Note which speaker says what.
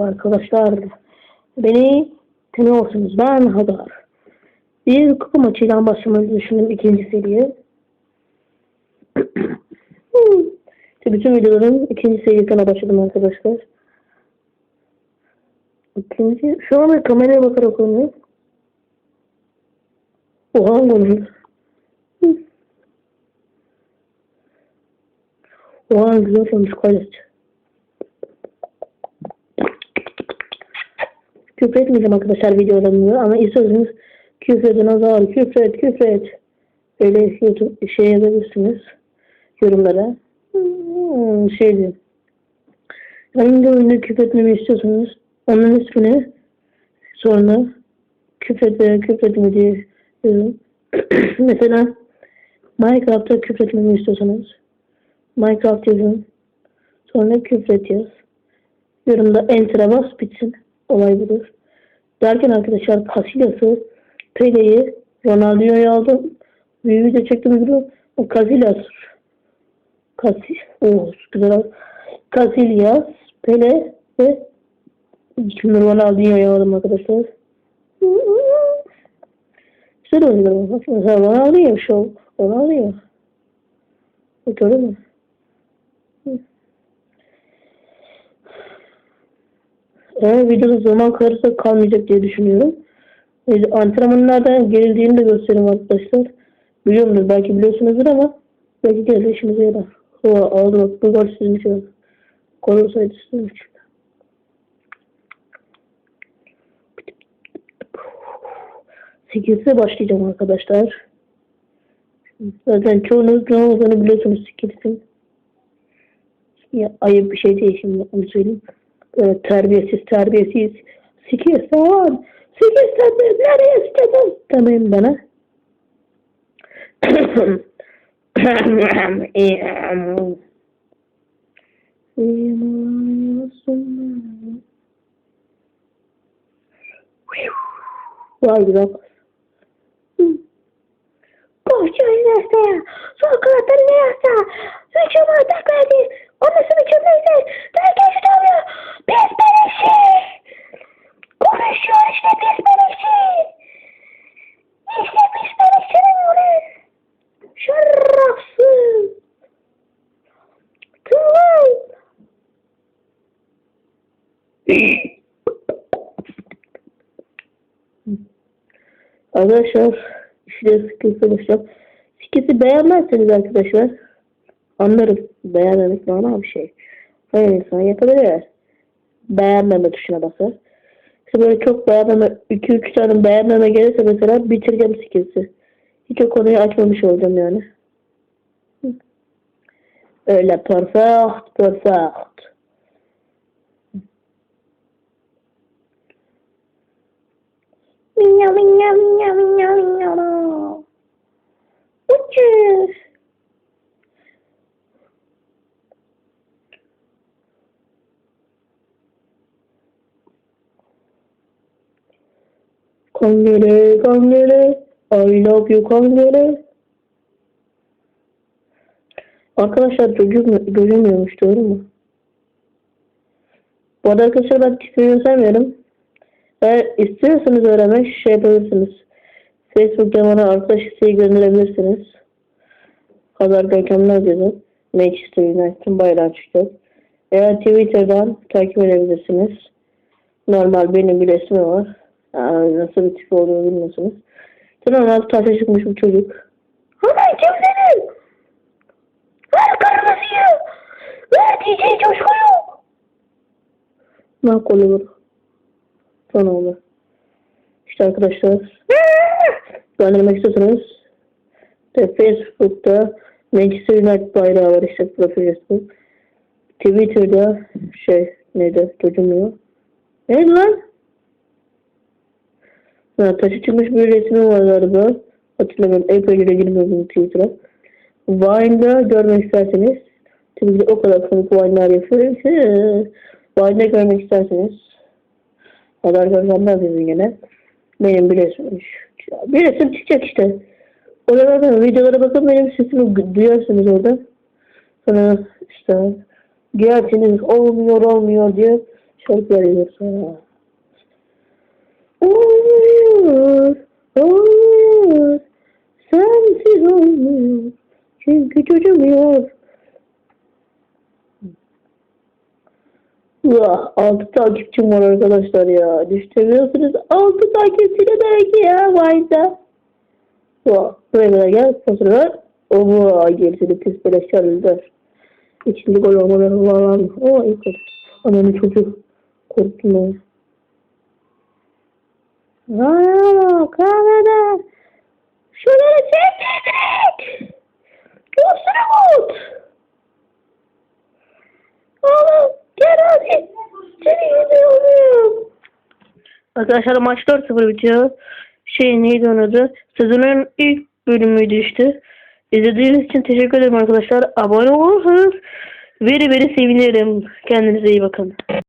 Speaker 1: Merhaba arkadaşlar. Beni tanıyorsunuz. Ben Hadar. Bir kupa maçıyla başlamayı düşündüm ikinci seriye. işte bütün videoların ikinci serisine başladım arkadaşlar. İkinci, şu an kameraya bakarak oynuyorum. Oha oynuyor. Oha güzel olmuş kardeş. Küfür etmeyeceğim arkadaşlar videolarımda ama istiyorsanız küfredin azar, küfret, küfret. Öyle YouTube şey yazabilirsiniz yorumlara. Hmm, şey diyor. Hangi oyunda küfretmemi istiyorsanız onun ismini sonra küfret veya küfretme diye yazın. Mesela Minecraft'ta küfretmemi istiyorsanız Minecraft yazın. Sonra küfret yaz. Yorumda enter'a bas bitsin. Olay budur. Derken arkadaşlar Casillas'ı Pele'yi Ronaldinho'yu aldım. Bir video çektim video. O Casillas. Casil. Oh güzel. Casillas, Pele ve şimdi Ronaldinho'yu aldım arkadaşlar. Güzel oynuyor. Ronaldinho şu. Ronaldinho. Gördün mü? Eğer videoda zaman kalırsa kalmayacak diye düşünüyorum. E, antrenmanlardan gerildiğini de göstereyim arkadaşlar. Biliyorumdur belki biliyorsunuzdur ama belki gelir işinize yarar. O aldı bu gol sizin için. Gol olsaydı sizin için. Sekizde başlayacağım arkadaşlar. Zaten çoğunuz ne olduğunu biliyorsunuz sekizin. Ya, ayıp bir şey değil şimdi onu söyleyeyim. Böyle terbiyesiz terbiyesiz. Sekiz tamam. Sekiz tabi nereye sıkacağız? Demeyin bana. Vay güzel. Koşuyor. Sol kanattan Nesta. Hücuma atak Arkadaşlar işte sıkıntı konuşacağım. Sikisi beğenmezseniz arkadaşlar anlarım. Beğenmemek normal bir şey. Hayır insan yapabilir. Beğenmeme tuşuna basar. İşte böyle çok beğenmeme, 2-3 tane beğenmeme gelirse mesela bitireceğim sikisi. Hiç o konuyu açmamış olacağım yani. Öyle perfect, perfect. Minya minya minya minya minya. Uçuş. Kangele kangele. I love you kangele. Arkadaşlar gözükmüyormuş doğru mu? Bu arada arkadaşlar ben tipimi göstermiyorum. Eğer istiyorsanız öğrenmek şey yapabilirsiniz. Facebook'tan bana arkadaş isteği gönderebilirsiniz. Kadar görkemler yazın. Manchester United'ın bayrağı çıkacak. Eğer Twitter'dan takip edebilirsiniz. Normal benim bir resmi var. Yani nasıl bir tip olduğunu bilmiyorsunuz. Normal taşa çıkmış bir çocuk. Hemen kim senin? Ver kırmızıyı! Ver DJ coşkuyu! Ne olur? Sonra olur. İşte arkadaşlar göndermek istiyorsanız işte Facebook'ta Manchester United bayrağı var işte profil resmi. Twitter'da şey neydi çocuğum Neydi lan? Ha, taşı çıkmış bir resmi var galiba. Hatırlamıyorum. Epeyce girmiyorum Twitter'a. Vine'da görmek isterseniz tabii de o kadar komik Vine'lar yapıyor. Vine'da görmek isterseniz kadar görmemler bizim yine. Benim resim. Bir resim çıkacak işte. Oralardan videolara bakın benim sesimi duyarsınız orada. Sonra işte diyersiniz olmuyor olmuyor diye Çok veriyor sana. Olmuyor, olmuyor. Sensiz olmuyor. Çünkü çocuğum yok. Ya altı takipçim var arkadaşlar ya. Düşürüyorsunuz. Altı takipçine belki ya vayda. Ya buraya kadar gel. Sonra. Oha gerisini pis böyle şarjlar. İçinde gol olmaları falan. O iyi oldu. Ananı çocuk. Korktum ya. Aaa kahvede. Şunları çektik. Arkadaşlar maç 4-0 bitiyor. Şey neydi onun adı? Sezonun ilk bölümüydü işte. İzlediğiniz için teşekkür ederim arkadaşlar. Abone olursanız veri veri sevinirim. Kendinize iyi bakın.